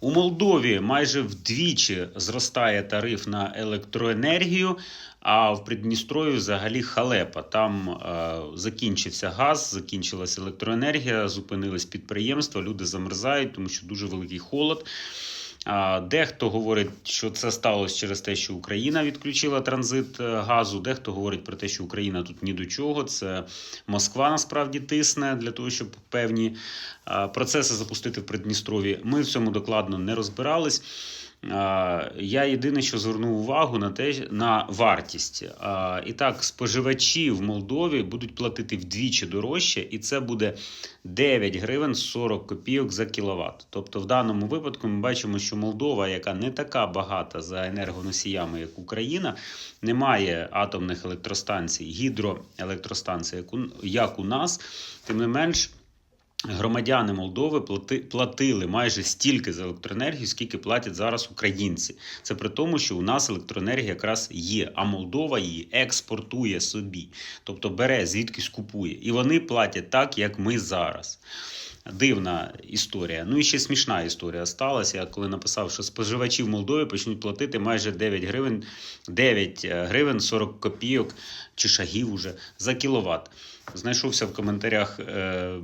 У Молдові майже вдвічі зростає тариф на електроенергію, а в Придністрові взагалі халепа. Там е, закінчився газ, закінчилась електроенергія, зупинились підприємства, люди замерзають, тому що дуже великий холод. Дехто говорить, що це сталося через те, що Україна відключила транзит е, газу. Дехто говорить про те, що Україна тут ні до чого. Це Москва насправді тисне для того, щоб певні процеси запустити в Придністрові. Ми в цьому докладно не розбирались. А, Я єдине, що звернув увагу на те, на вартість. І так, споживачі в Молдові будуть платити вдвічі дорожче, і це буде 9 гривень 40 копійок за кіловат. Тобто, в даному випадку ми бачимо, що Молдова, яка не така багата за енергоносіями, як Україна, не має атомних електростанцій, гідроелектростанцій, як у нас, тим не менш. Громадяни Молдови плати, платили майже стільки за електроенергію, скільки платять зараз українці. Це при тому, що у нас електроенергія якраз є, а Молдова її експортує собі, тобто бере звідкись купує. І вони платять так, як ми зараз. Дивна історія. Ну і ще смішна історія сталася. Я коли написав, що споживачі в Молдові почнуть платити майже 9 гривень, 9 гривень 40 копійок чи шагів уже за кіловат. Знайшовся в коментарях е,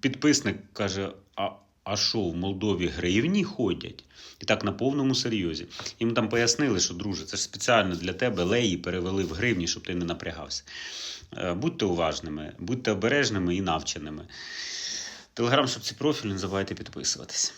підписник, каже: А а що, в Молдові гривні ходять? І так на повному серйозі. Їм там пояснили, що друже, це ж спеціально для тебе леї перевели в гривні, щоб ти не напрягався. Е, будьте уважними, будьте обережними і навченими. Телеграм, щоб ці профілі, не забувайте підписуватись.